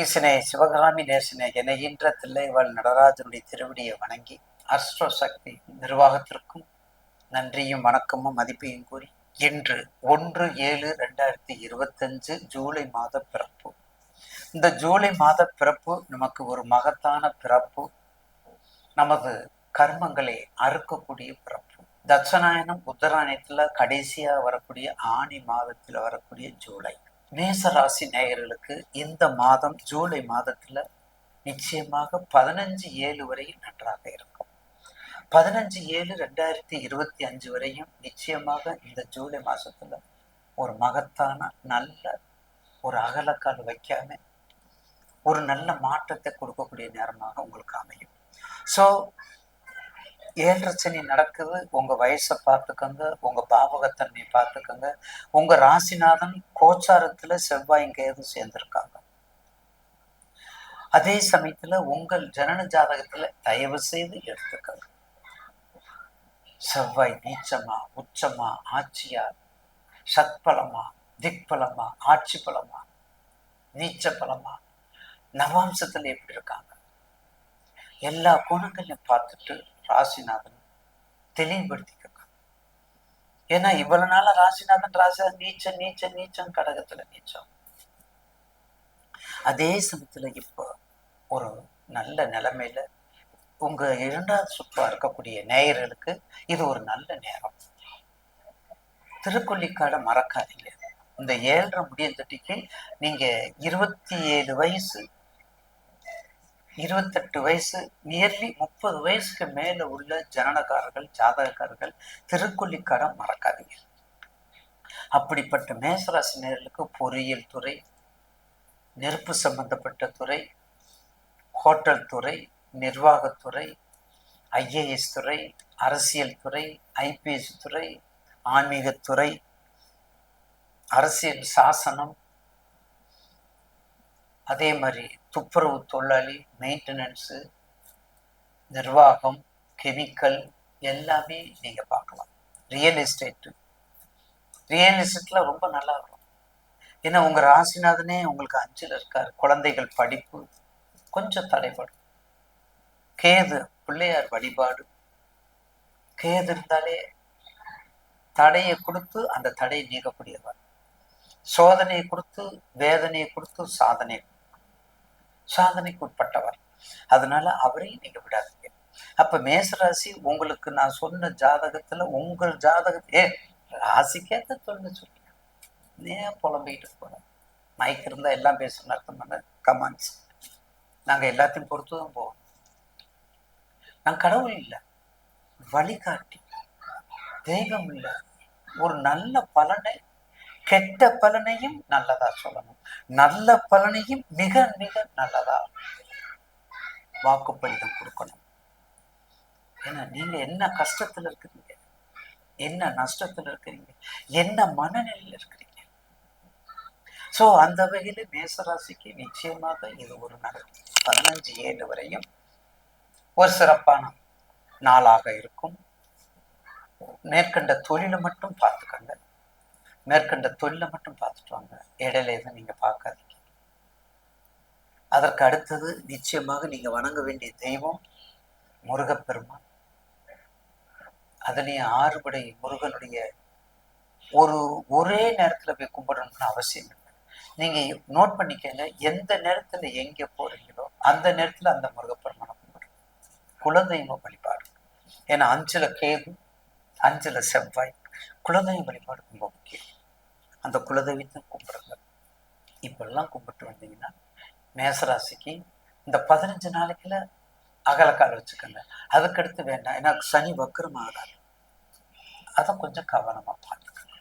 ஈசனே சிவகாமி நேசனே என ஈன்ற தில்லைவாழ் நடராஜனுடைய திருவடியை வணங்கி அஸ்ட்ரோ சக்தி நிர்வாகத்திற்கும் நன்றியும் வணக்கமும் மதிப்பையும் கூறி இன்று ஒன்று ஏழு ரெண்டாயிரத்தி இருபத்தஞ்சு ஜூலை மாத பிறப்பு. இந்த ஜூலை மாத பிறப்பு நமக்கு ஒரு மகத்தான பிறப்பு. நமது கர்மங்களை அறுக்கக்கூடிய பிறப்பு. தட்சநாயனம் உத்தராயணத்துல கடைசியா வரக்கூடிய ஆணி மாதத்தில் வரக்கூடிய ஜூலை. மேசராசி நேயர்களுக்கு இந்த மாதம் ஜூலை மாதத்துல நிச்சயமாக பதினஞ்சு ஏழு வரையும் நன்றாக இருக்கும். பதினஞ்சு ஏழு ரெண்டாயிரத்தி இருபத்தி அஞ்சு வரையும் நிச்சயமாக இந்த ஜூலை மாசத்துல ஒரு மகத்தான நல்ல ஒரு அகலக்கால் வைக்காம ஒரு நல்ல மாற்றத்தை கொடுக்கக்கூடிய நேரமாக உங்களுக்கு அமையும். ஸோ ஏழரை சனி நடக்குது? உங்க வயசை பார்த்துக்கோங்க. உங்க பாவகத்தன்மையை பார்த்துக்கோங்க. உங்க ராசிநாதன் கோச்சாரத்துல செவ்வாய் கேது சேர்ந்துருக்காங்க. அதே சமயத்துல உங்கள் ஜனன ஜாதகத்துல தயவு செய்து எடுத்துக்கோங்க. செவ்வாய் நீச்சமா உச்சமா ஆட்சியா சத்பலமா திக்பலமா ஆட்சி பலமா நீச்ச பலமா நவாம்சத்துல எப்படி இருக்காங்க? எல்லா குணங்களையும் பார்த்துட்டு ராசிநாதன் தெளிவுபடுத்திக்கோங்க. ஏன்னா இவ்வளவு நாள ராசிநாதன் ராசி நீச்சம் நீச்சம் நீச்சம் கடகத்துல நீச்சம் அதே சமயத்துல இப்போ ஒரு நல்ல நிலைமையில உங்க இரண்டாவது சுற்றா இருக்கக்கூடிய நேயர்களுக்கு இது ஒரு நல்ல நேரம். திருக்கொல்லிக்காடை மறக்காதீங்க. இந்த ஏழரை முடியத்தட்டிக்கு நீங்க இருபத்தி ஏழு வயசு இருபத்தெட்டு வயசு நியர்லி முப்பது வயசுக்கு மேல உள்ள ஜனனக்காரர்கள் ஜாதகக்காரர்கள் திருக்கொல்லிக்காடை மறக்காதீங்க. அப்படிப்பட்ட மேசராசி நேர்களுக்கு பொறியியல் துறை நெருப்பு சம்பந்தப்பட்ட துறை ஹோட்டல் துறை நிர்வாகத்துறை ஐஏஎஸ் துறை அரசியல் துறை ஐபிஎஸ் துறை ஆன்மீகத்துறை அரசியல் சாசனம் அதே மாதிரி துப்புரவு தொழிலாளி மெயின்டெனன்ஸு நிர்வாகம் கெமிக்கல் எல்லாமே நீங்கள் பார்க்கலாம். ரியல் எஸ்டேட்டு ரியல் எஸ்டேட்டில் ரொம்ப நல்லா இருக்கும். ஏன்னா உங்கள் ராசிநாதனே உங்களுக்கு அஞ்சில் இருக்கார். குழந்தைகள் படிப்பு கொஞ்சம் தடைப்படும் கேது பிள்ளையார் வழிபாடு. கேது இருந்தாலே தடையை கொடுத்து அந்த தடையை நீக்கக்கூடியவர் சோதனையை கொடுத்து வேதனையை கொடுத்து சாதனை சாதனைக்கு உட்பட்டவர் அதனால அவரையும் நீங்க விடாதீங்க. அப்ப மேசராசி உங்களுக்கு நான் சொன்ன ஜாதகத்துல உங்கள் ஜாதகத்தை ஏ ராசிக்கேத்த சொல்லுங்க. சொல்லி ஏன் புலம்பிக்கிட்டு போறேன். மைக் இருந்தா எல்லாம் பேசணும் அர்த்தம் பண்ண கமான்ஸ் நாங்க எல்லாத்தையும் பொறுத்து தான் போவோம். நான் கடவுள் இல்லை. வழிகாட்டி. தெய்வம் இல்லை. ஒரு நல்ல பலனை கெட்ட பலனையும் நல்லதா சொல்லணும். நல்ல பலனையும் மிக மிக நல்லதா வாக்குப்படிதம் கொடுக்கணும். ஏன்னா நீங்க என்ன கஷ்டத்துல இருக்கிறீங்க? என்ன நஷ்டத்துல இருக்கிறீங்க? என்ன மனநிலையில் இருக்கிறீங்க? சோ அந்த வகையில மேசராசிக்கு நிச்சயமாக இது ஒரு நாள் பதினஞ்சு ஏழு வரையும் ஒரு சிறப்பான நாளாக இருக்கும். மேற்கண்ட தொழிலை மட்டும் பார்த்துக்கங்க. மேற்கண்ட தொழிலை மட்டும் பார்த்துட்டு வாங்க. இடையில எதுவும் நீங்க பார்க்காதீங்க. அதற்கு அடுத்தது நிச்சயமாக நீங்க வணங்க வேண்டிய தெய்வம் முருகப்பெருமான். அதுலேயும் ஆறுபடை முருகனுடைய ஒரு ஒரே நேரத்துல போய் கும்பிடணும்னு அவசியம் இல்லை. நீங்க நோட் பண்ணிக்கங்க எந்த நேரத்துல எங்க போறீங்களோ அந்த நேரத்துல அந்த முருகப்பெருமானை கும்பிடுங்க. குலதெய்வ வழிபாடு ஏன்னா அஞ்சில் கேது அஞ்சில் செவ்வாய் குலதெய்வ வழிபாடு ரொம்ப முக்கியம். அந்த குலதெய்வத்தை கும்பிடுங்க. இப்பெல்லாம் கும்பிட்டு வந்தீங்கன்னா மேசராசிக்கு இந்த பதினஞ்சு நாளைக்குல அகலக்கால் வச்சுக்கோங்க. அதுக்கடுத்து வேண்டாம். ஏன்னா சனி வக்கரம் ஆகாது அதை கொஞ்சம் கவனமா பார்த்து